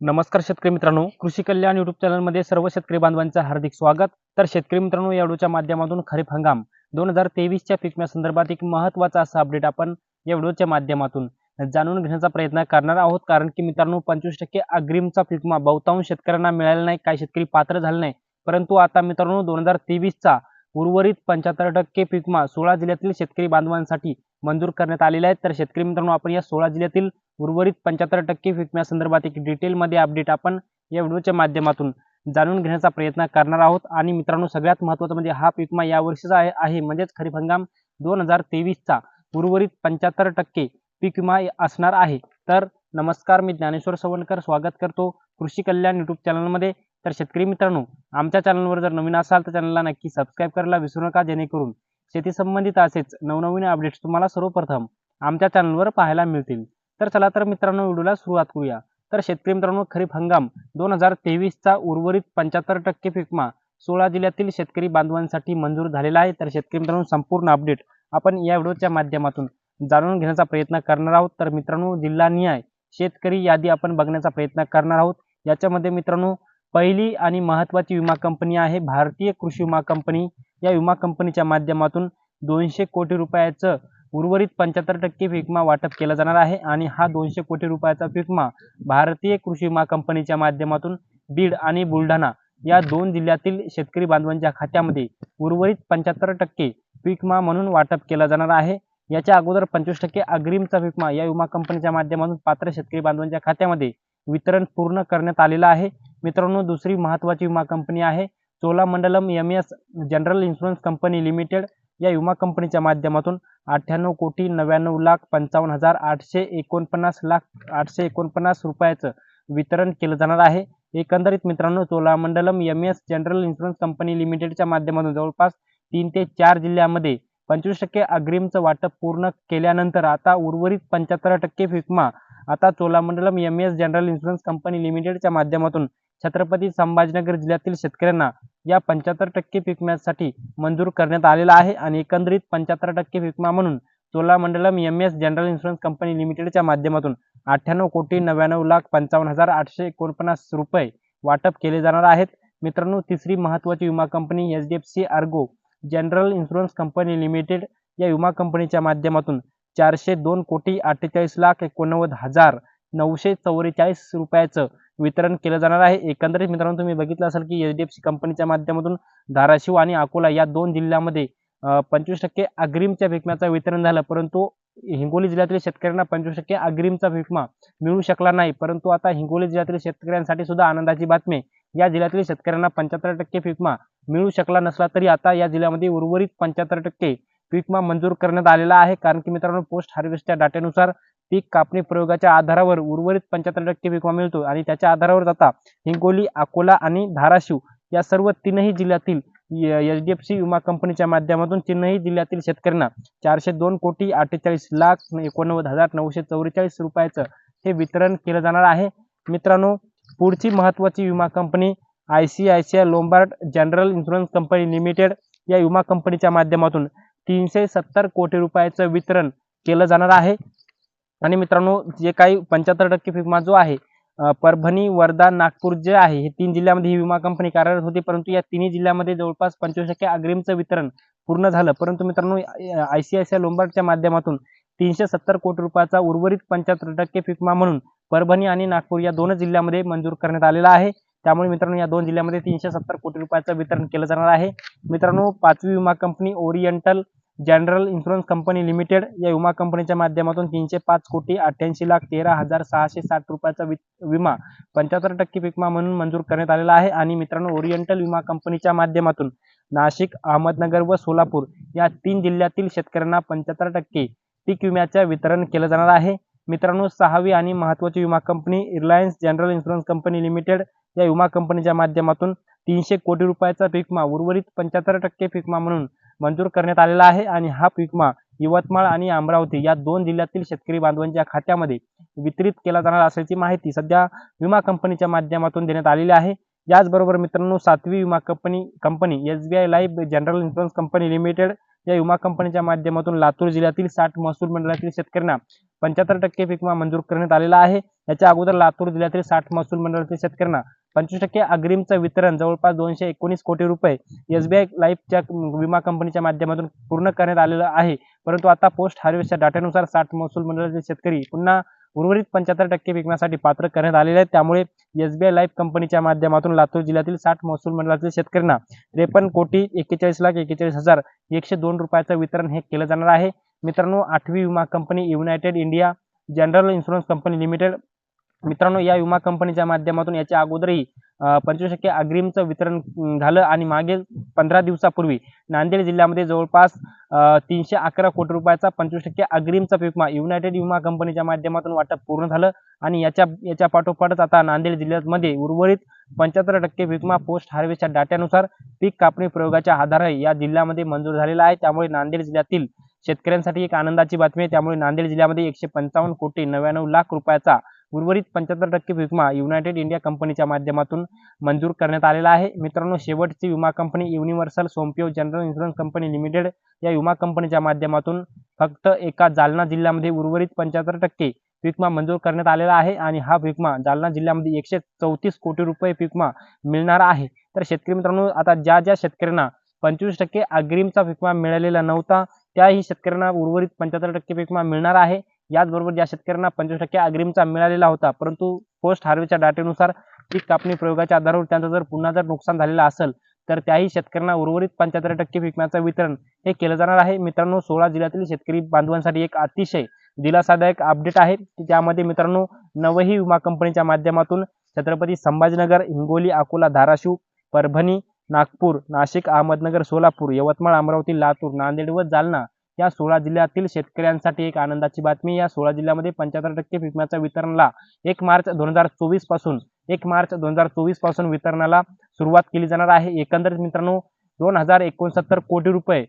नमस्कार शेतकरी मित्रांनो. कृषी कल्याण युट्यूब चॅनलमध्ये सर्व शेतकरी बांधवांचं हार्दिक स्वागत. तर शेतकरी मित्रांनो या व्हिडिओच्या माध्यमातून खरीप हंगाम दोन हजार तेवीसच्या पिकम्या संदर्भात एक महत्त्वाचा असा अपडेट आपण या व्हिडिओच्या माध्यमातून जाणून घेण्याचा प्रयत्न करणार आहोत. कारण की मित्रांनो पंचवीस टक्के अग्रिमचा पिकमा बहुतांश शेतकऱ्यांना मिळाला नाही काही शेतकरी पात्र झाले नाही. परंतु आता मित्रांनो दोन हजार तेवीसचा उर्वरित पंच्याहत्तर टक्के पिकमा सोळा जिल्ह्यातील शेतकरी बांधवांसाठी मंजूर करण्यात आलेले आहेत. तर शेतकरी मित्रांनो आपण या सोळा जिल्ह्यातील उर्वरित पंच्याहत्तर टक्के विकम्या संदर्भात एक डिटेलमध्ये अपडेट आपण या व्हिडिओच्या माध्यमातून जाणून घेण्याचा प्रयत्न करणार आहोत. आणि मित्रांनो सगळ्यात महत्त्वाचं म्हणजे हा पीक या वर्षीचा आहे आहे. म्हणजेच खरीप हंगाम दोन हजार तेवीसचा उर्वरित पंच्याहत्तर टक्के पीक विमा असणार आहे. तर नमस्कार मी ज्ञानेश्वर सवणकर स्वागत करतो कृषी कल्याण युट्यूब चॅनलमध्ये तर शेतकरी मित्रांनो आमच्या चॅनलवर जर नवीन असाल तर चॅनलला नक्की सबस्क्राईब करायला विसरू नका जेणेकरून शेती संबंधित असेच नवनवीन अपडेट्स तुम्हाला सर्वप्रथम आमच्या चॅनलवर पाहायला मिळतील. तर चला तर मित्रांनो व्हिडिओला सुरुवात करूया. तर शेतकरी मित्रांनो खरीप हंगाम दोन हजार तेवीसचा उर्वरित पंच्याहत्तर टक्के पिकमा सोळा जिल्ह्यातील शेतकरी बांधवांसाठी मंजूर झालेला आहे. तर शेतकरी मित्रांनो संपूर्ण अपडेट आपण या व्हिडिओच्या माध्यमातून जाणून घेण्याचा प्रयत्न करणार आहोत. तर मित्रांनो जिल्हानिहाय शेतकरी यादी आपण बघण्याचा प्रयत्न करणार आहोत. याच्यामध्ये मित्रांनो पहिली आणि महत्त्वाची विमा कंपनी आहे भारतीय कृषी विमा कंपनी. या विमा कंपनीच्या माध्यमातून दोनशे कोटी रुपयाचं उर्वरित पंच्याहत्तर टक्के विमा वाटप केला जाणार आहे. आणि हा दोनशे कोटी रुपयाचा विमा भारतीय कृषी विमा कंपनीच्या माध्यमातून बीड आणि बुलढाणा या दोन जिल्ह्यातील शेतकरी बांधवांच्या खात्यामध्ये उर्वरित पंच्याहत्तर टक्के विमा म्हणून वाटप केला जाणार आहे. याच्या अगोदर पंचवीस टक्के अग्रिमचा विमा या विमा कंपनीच्या माध्यमातून पात्र शेतकरी बांधवांच्या खात्यामध्ये वितरण पूर्ण करण्यात आलेलं आहे. मित्रांनो दुसरी महत्त्वाची विमा कंपनी आहे Cholamandalam M S general insurance company limited या विमा कंपनीच्या माध्यमातून अठ्ठ्याण्णव कोटी नव्याण्णव लाख पंचावन्न हजार आठशे एकोणपन्नास लाख आठशे एकोणपन्नास रुपयाचं वितरण केलं जाणार आहे. एकंदरीत मित्रांनो Cholamandalam M S general insurance company लिमिटेडच्या माध्यमातून जवळपास तीन ते चार जिल्ह्यामध्ये पंचवीस टक्के अग्रिमचं वाटप पूर्ण केल्यानंतर आता उर्वरित पंच्याहत्तर टक्के विमा आता Cholamandalam M S general insurance company लिमिटेडच्या माध्यमातून छत्रपती संभाजीनगर जिल्ह्यातील शेतकऱ्यांना या पंच्याहत्तर टक्के विम्यासाठी मंजूर करण्यात आलेला आहे आणि एकंदरीत पंच्याहत्तर टक्के विमा म्हणून Cholamandalam M S general insurance company लिमिटेडच्या माध्यमातून अठ्ठ्याण्णव कोटी नव्याण्णव लाख पंचावन्न हजार आठशे एकोणपन्नास रुपये वाटप केले जाणार आहेत. मित्रांनो तिसरी महत्त्वाची विमा company H D F C Ergo general insurance company limited या विमा कंपनीच्या माध्यमातून चारशे दोन कोटी अठ्ठेचाळीस लाख एकोणनव्वद हजार नऊशे चौवेचाळीस रुपयाचं वितरण केलं जाणार आहे. एकंदरीत मित्रांनो तुम्ही बघितलं असाल की एच डी एफ सी कंपनीच्या माध्यमातून धाराशिव आणि अकोला या दोन जिल्ह्यामध्ये पंचवीस टक्के अग्रिमच्या विकम्याचं वितरण झालं. परंतु हिंगोली जिल्ह्यातील शेतकऱ्यांना पंचवीस टक्के अग्रिमचा विकमा मिळू शकला नाही. परंतु आता हिंगोली जिल्ह्यातील शेतकऱ्यांसाठी सुद्धा आनंदाची बातमी या जिल्ह्यातील शेतकऱ्यांना पंच्याहत्तर टक्के विकमा मिळू शकला नसला तरी आता या जिल्ह्यामध्ये उर्वरित पंच्याहत्तर टक्के विकमा मंजूर करण्यात आलेला आहे. कारण की मित्रांनो पोस्ट हार्वेस्टच्या डाट्यानुसार पीक कापणी प्रयोगाच्या आधारावर उर्वरित पंच्याहत्तर टक्के विमा मिळतो आणि त्याच्या आधारावर जाता हिंगोली अकोला आणि धाराशिव या सर्व तीनही जिल्ह्यातील एच डी एफ सी विमा कंपनीच्या माध्यमातून तीनही जिल्ह्यातील शेतकऱ्यांना चारशे दोन कोटी अठ्ठेचाळीस लाख एकोणनव्वद हजार नऊशे चौवेचाळीस रुपयाचं हे वितरण केलं जाणार आहे. मित्रांनो पुढची महत्त्वाची विमा company I C I C I Lombard general insurance company limited या विमा कंपनीच्या माध्यमातून तीनशे सत्तर कोटी रुपयाचं वितरण केलं जाणार आहे. आणि मित्रांनो जे काही पंच्याहत्तर टक्के विमा जो आहे परभणी वर्धा नागपूर जे आहे हे तीन जिल्ह्यामध्ये ही विमा कंपनी कार्यरत होती. परंतु या तिन्ही जिल्ह्यामध्ये जवळपास पंचवीस टक्के अग्रिमचं वितरण पूर्ण झालं. परंतु मित्रांनो I C I C I लोंबार्डच्या माध्यमातून तीनशे सत्तर कोटी रुपयाचा उर्वरित पंच्याहत्तर टक्के विमा म्हणून परभणी आणि नागपूर या दोन जिल्ह्यामध्ये मंजूर करण्यात आलेला आहे. त्यामुळे मित्रांनो या दोन जिल्ह्यामध्ये तीनशे सत्तर कोटी रुपयाचं वितरण केलं जाणार आहे. मित्रांनो पाचवी विमा company Oriental general insurance company limited या विमा कंपनीच्या माध्यमातून तीनशे पाच कोटी अठ्ठ्याऐंशी लाख तेरा हजार सहाशे साठ रुपयाचा विमा पंच्याहत्तर टक्के विमा म्हणून मंजूर करण्यात आलेला आहे. आणि मित्रांनो ओरिएंटल विमा कंपनीच्या माध्यमातून नाशिक अहमदनगर व सोलापूर या तीन जिल्ह्यातील शेतकऱ्यांना पंच्याहत्तर टक्के पीक विम्याचे वितरण केलं जाणार आहे. मित्रांनो सहावी आणि महत्त्वाची विमा company Reliance general insurance company limited या विमा कंपनीच्या माध्यमातून तीनशे कोटी रुपयाचा विमा उर्वरित पंच्याहत्तर टक्के विमा म्हणून मंजूर करण्यात आलेला आहे आणि हा विमा यवतमाळ आणि अमरावती या दोन जिल्ह्यातील शेतकरी बांधवांच्या खात्यामध्ये वितरित केला जाणार असल्याची माहिती सध्या विमा कंपनीच्या माध्यमातून देण्यात आलेली आहे. याचबरोबर मित्रांनो सातवी विमा company company S B I life general insurance company limited या विमा कंपनीच्या माध्यमातून लातूर जिल्ह्यातील साठ महसूल मंडळातील शेतकऱ्यांना पंच्याहत्तर टक्के पीक विमा मंजूर करण्यात आलेला आहे. याच्या अगोदर लातूर जिल्ह्यातील साठ महसूल मंडळातील शेतकऱ्यांना पंचवीस टक्के अग्रिमचं वितरण जवळपास दोनशे एकोणीस कोटी रुपये एसबीआय लाईफच्या विमा कंपनीच्या माध्यमातून पूर्ण करण्यात आलेलं आहे. परंतु आता पोस्ट हार्वेस्टच्या डाट्यानुसार साठ महसूल मंडळाचे शेतकरी पुन्हा उर्वरित पंच्याहत्तर टक्के विकण्यासाठी पात्र करण्यात आलेले आहेत. त्यामुळे एसबीआय लाईफ कंपनीच्या माध्यमातून लातूर जिल्ह्यातील साठ महसूल मंडळातील शेतकऱ्यांना त्रेपन्न कोटी एक्केचाळीस लाख एक्केचाळीस हजार एकशे दोन रुपयाचं वितरण हे केलं जाणार आहे. मित्रांनो आठवी विमा company United India general insurance company limited मित्रांनो या विमा कंपनीच्या माध्यमातून याच्या अगोदरही पंचवीस टक्के अग्रिमचं वितरण झालं आणि मागे पंधरा दिवसापूर्वी नांदेड जिल्ह्यामध्ये जवळपास तीनशे अकरा कोटी रुपयाचा पंचवीस टक्के अग्रिमचा विमा युनायटेड विमा कंपनीच्या माध्यमातून वाटप पूर्ण झालं आणि याच्या याच्या पाठोपाठच आता नांदेड जिल्ह्यामध्ये उर्वरित पंच्याहत्तर टक्के विकमा पोस्ट हार्वेस्टच्या डाट्यानुसार पीक कापणी प्रयोगाच्या आधारे या जिल्ह्यामध्ये मंजूर झालेला आहे. त्यामुळे नांदेड जिल्ह्यातील शेतकऱ्यांसाठी एक आनंदाची बातमी आहे. त्यामुळे नांदेड जिल्ह्यामध्ये एकशे पंचावन्न कोटी नव्याण्णव लाख रुपयाचा उर्वरित पंच्याहत्तर टक्के पीक विमा युनायटेड इंडिया कंपनीच्या माध्यमातून मंजूर करण्यात आलेला आहे. मित्रांनो शेवटची विमा company Universal Sompo general insurance company limited या विमा कंपनीच्या माध्यमातून फक्त एका जालना जिल्ह्यामध्ये उर्वरित पंच्याहत्तर टक्के पीक विमा मंजूर करण्यात आलेला आहे आणि हा पीक विमा जालना जिल्ह्यामध्ये एकशे चौतीस कोटी रुपये पीक विमा मिळणार आहे. तर शेतकरी मित्रांनो आता ज्या ज्या शेतकऱ्यांना पंचवीस टक्के अग्रिमचा पीक विमा मिळालेला नव्हता त्याही शेतकऱ्यांना उर्वरित पंच्याहत्तर टक्के पीक विमा मिळणार आहे. याचबरोबर ज्या शेतकऱ्यांना पंचवीस टक्के अग्रिमचा मिळालेला होता परंतु पोस्ट हार्वेस्टच्या डाटेनुसार पीक कापणी प्रयोगाच्या आधारावर त्यांचं जर पुन्हा जर नुकसान झालेलं असेल तर त्याही शेतकऱ्यांना उर्वरित पंच्याहत्तर टक्के विकण्याचं वितरण हे केलं जाणार आहे. मित्रांनो सोळा जिल्ह्यातील शेतकरी बांधवांसाठी एक अतिशय दिलासादायक अपडेट आहे. की त्यामध्ये मित्रांनो नवही विमा कंपनीच्या माध्यमातून छत्रपती संभाजीनगर हिंगोली अकोला धाराशिव परभणी नागपूर नाशिक अहमदनगर सोलापूर यवतमाळ अमरावती लातूर नांदेड व जालना या सोळा जिल्ह्यातील शेतकऱ्यांसाठी एक आनंदाची बातमी. या सोळा जिल्ह्यामध्ये पंच्याहत्तर टक्के पीक विम्याच्या वितरणाला एक मार्च दोन हजार चोवीसपासून एक मार्च दोन हजार चोवीसपासून वितरणाला सुरुवात केली जाणार आहे. एकंदरीत मित्रांनो दोन हजार एकोणसत्तर कोटी रुपये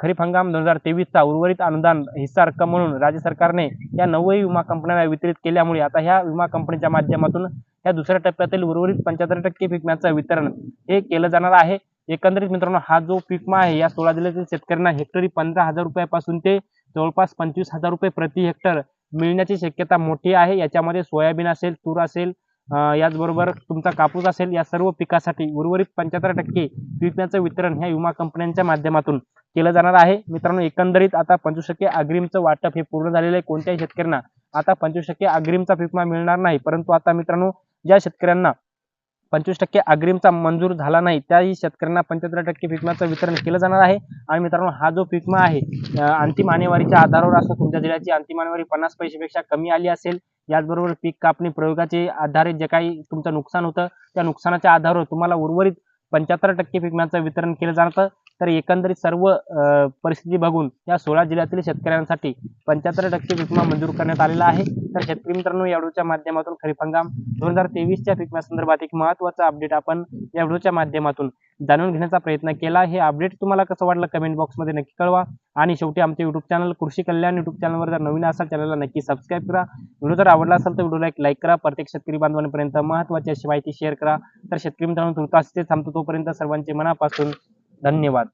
खरीप हंगाम दोन हजार तेवीसचा उर्वरित अनुदान हिस्सा रक्कम म्हणून राज्य सरकारने या नऊही विमा कंपन्यांना वितरित केल्यामुळे आता ह्या विमा कंपनीच्या माध्यमातून या दुसऱ्या टप्प्यातील उर्वरित पंच्याहत्तर टक्के पीक वितरण हे केलं जाणार आहे. एकंदरीत मित्रांनो हा जो पिकमा आहे या सोळा जिल्ह्यातील शेतकऱ्यांना हेक्टरी पंधरा हजार रुपयापासून ते जवळपास पंचवीस हजार रुपये प्रति हेक्टर मिळण्याची शक्यता मोठी आहे. याच्यामध्ये सोयाबीन असेल तूर असेल याचबरोबर तुमचा कापूस असेल या सर्व पिकासाठी उर्वरित पंच्याहत्तर टक्के पिकण्याचं वितरण ह्या विमा कंपन्यांच्या माध्यमातून केलं जाणार आहे. मित्रांनो एकंदरीत आता पंचवीस टक्के अग्रिमचं वाटप हे पूर्ण झालेलं आहे. कोणत्याही शेतकऱ्यांना आता पंचवीस टक्के अग्रिमचा पीक मिळणार नाही. परंतु आता मित्रांनो ज्या शेतकऱ्यांना पंचवीस टक्के अग्रिमचा मंजूर झाला नाही त्याही शेतकऱ्यांना पंच्याहत्तर टक्के पीक वितरण केलं जाणार आहे. आणि मित्रांनो हा जो पिकमा विमा आहे अंतिम आणेवारीच्या आधारावर असं तुमच्या जिल्ह्याची अंतिम आणेवारी पन्नास पैशापेक्षा कमी आली असेल याचबरोबर पीक कापणी प्रयोगाचे आधारे जे काही तुमचं नुकसान होतं त्या नुकसानाच्या आधारावर तुम्हाला उर्वरित पंच्याहत्तर टक्के पीक विम्याचं वितरण केलं जातं. तर एकंदरीत सर्व परिस्थिती बघून या सोळा जिल्ह्यातील शेतकऱ्यांसाठी पंच्याहत्तर टक्के विमा मंजूर करण्यात आलेला आहे. तर शेतकरी मित्रांनो या व्हिडिओच्या माध्यमातून खरीप हंगाम दोन हजार तेवीसच्या पीक एक महत्त्वाचा अपडेट आपण या व्हिडिओच्या माध्यमातून जाणून घेण्याचा प्रयत्न केला हे अपडेट तुम्हाला कसं वाटलं कमेंट बॉक्समध्ये नक्की कळवा. आणि शेवटी आमचे युट्यूब चॅनल कृषी कल्याण युट्यूब चॅनलवर जर नवीन असाल चॅनलला नक्की सबस्क्राईब करा. व्हिडिओ जर आवडला असेल तर व्हिडिओला एक लाईक करा. प्रत्येक शेतकरी बांधवांपर्यंत महत्त्वाची अशी माहिती शेअर करा. तर शेतकरी मित्रांनो तुर्तास थांबतो तोपर्यंत सर्वांचे मनापासून धन्यवाद.